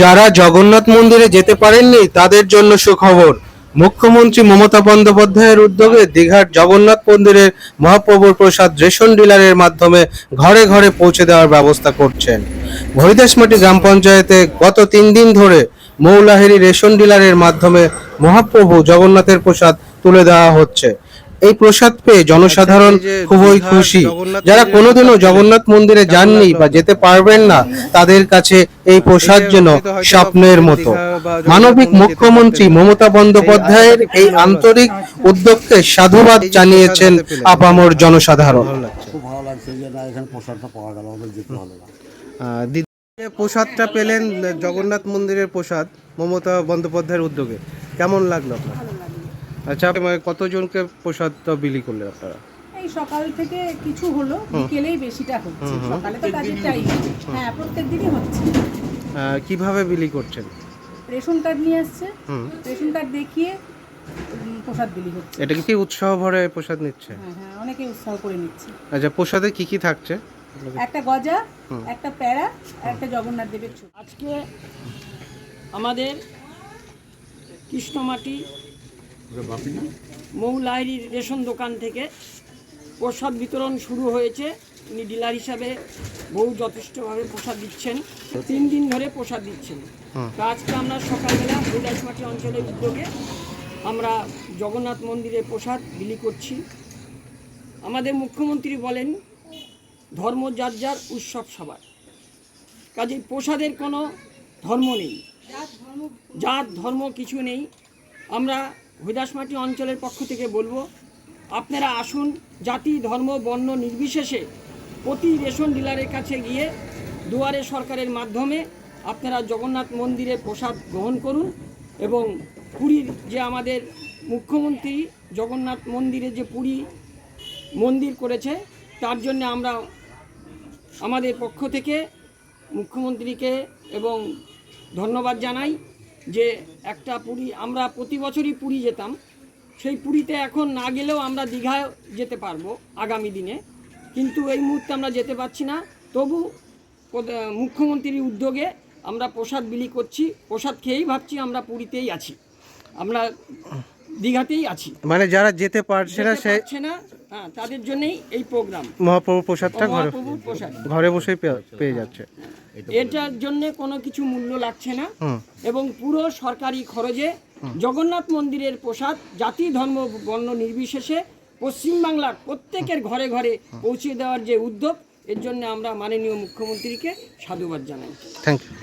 যারা জগন্নাথ মন্দিরে যেতে পারেননি, তাদের জন্য সুখবর। মুখ্যমন্ত্রী মমতা বন্দ্যোপাধ্যায়ের উদ্যোগে দীঘার জগন্নাথ মন্দিরের মহাপ্রভুর প্রসাদ রেশন ডিলারের মাধ্যমে ঘরে ঘরে পৌঁছে দেওয়ার ব্যবস্থা করছেন। হরিদাসমাটি গ্রাম পঞ্চায়েতে গত তিন দিন ধরে মৌলাহেরি রেশন ডিলারের মাধ্যমে মহাপ্রভু জগন্নাথের প্রসাদ তুলে দেওয়া হচ্ছে। এই প্রসাদ পেয়ে জনসাধারণ খুবই খুশি। যারা কোনোদিনও জগন্নাথ মন্দিরে যাননি বা যেতে পারবেন না তাদের কাছে এই প্রসাদ যেন স্বপ্নের মতো। মানবিক মুখ্যমন্ত্রী মমতা বন্দ্যোপাধ্যায়ের এই আন্তরিক উদ্যোগকে সাধুবাদ জানিয়েছেন আপামর জনসাধারণ। খুব ভালো লাগছে যে না এখানে প্রসাদটা পাওয়া গেল আমাদের যেতে হলো না প্রসাদটা পেলেন জগন্নাথ মন্দিরের প্রসাদ মমতা বন্দ্যোপাধ্যায়ের উদ্যোগে কেমন লাগল আপনার? আচ্ছা মানে কতজনকে প্রসাদটা বিলি করলেন আপনারা? এই সকাল থেকে কিছু হলো বিকেলেই বেশিটা হচ্ছে। সকালে তো কাজের টাইম হ্যাঁ প্রত্যেক দিনই হচ্ছে। কীভাবে বিলি করছেন? রেশন কার্ড নিয়ে আসছে। রেশন কার্ড দেখিয়ে প্রসাদ বিলি হচ্ছে। এটা কি উৎসাহ ভরে প্রসাদ নিচ্ছে? হ্যাঁ হ্যাঁ অনেকে উৎসাহ করে নিচ্ছে। আচ্ছা প্রসাদে কি কি থাকছে? একটা গজা একটা প্যারা একটা জগন্নাথ দেবের ছবি। আজকে আমাদের কৃষ্ণমাটি মৌলাহির রেশন দোকান থেকে প্রসাদ বিতরণ শুরু হয়েছে। উনি ডিলার হিসাবে বহু যথেষ্টভাবে প্রসাদ দিচ্ছেন। তিন দিন ধরে প্রসাদ দিচ্ছেন। তো আজকে আমরা সকালবেলা কৈলাসমাটি অঞ্চলের উদ্যোগে আমরা জগন্নাথ মন্দিরে প্রসাদ বিলি করছি। আমাদের মুখ্যমন্ত্রী বলেন ধর্ম যার যার উৎসব সবার। কাজে প্রসাদের কোনো ধর্ম নেই। জাত ধর্ম কিছু নেই। আমরা হরিদাসমাটি অঞ্চলের পক্ষ থেকে বলব, আপনারা আসুন জাতি, ধর্ম, বর্ণ নির্বিশেষে প্রতি রেশন ডিলারের কাছে গিয়ে দুয়ারে সরকারের মাধ্যমে আপনারা জগন্নাথ মন্দিরে প্রসাদ গ্রহণ করুন এবং পুরীর যে আমাদের মুখ্যমন্ত্রী জগন্নাথ মন্দিরে যে পুরী মন্দির করেছে, তার জন্য আমরা আমাদের পক্ষ থেকে মুখ্যমন্ত্রীকে এবং ধন্যবাদ জানাই। যে একটা পুরী আমরা প্রতি বছরই পুরী যেতাম। সেই পুরীতে এখন না গেলেও আমরা দীঘায় যেতে পারব আগামী দিনে। কিন্তু এই মুহূর্তে আমরা যেতে পারছি না। তবু মুখ্যমন্ত্রীর উদ্যোগে আমরা প্রসাদ বিলি করছি। প্রসাদ খেয়েই ভাবছি আমরা পুরীতেই আছি। আমরা দীঘাতেই আছি। মানে যারা যেতে পারছে না সে না হ্যাঁ তাদের জন্যই এই প্রোগ্রাম। মহাপ্রভু প্রসাদটা ঘরে ঘরে বসেই পেয়ে যাচ্ছে। এটার জন্য কোনো কিছু মূল্য লাগছে না। এবং পুরো সরকারি খরচে জগন্নাথ মন্দিরের প্রসাদ জাতি ধর্ম বর্ণ নির্বিশেষে পশ্চিমবাংলার প্রত্যেকের ঘরে ঘরে পৌঁছে দেওয়ার যে উদ্যোগ এর জন্য আমরা মাননীয় মুখ্যমন্ত্রীকে সাধুবাদ জানাই। Thank you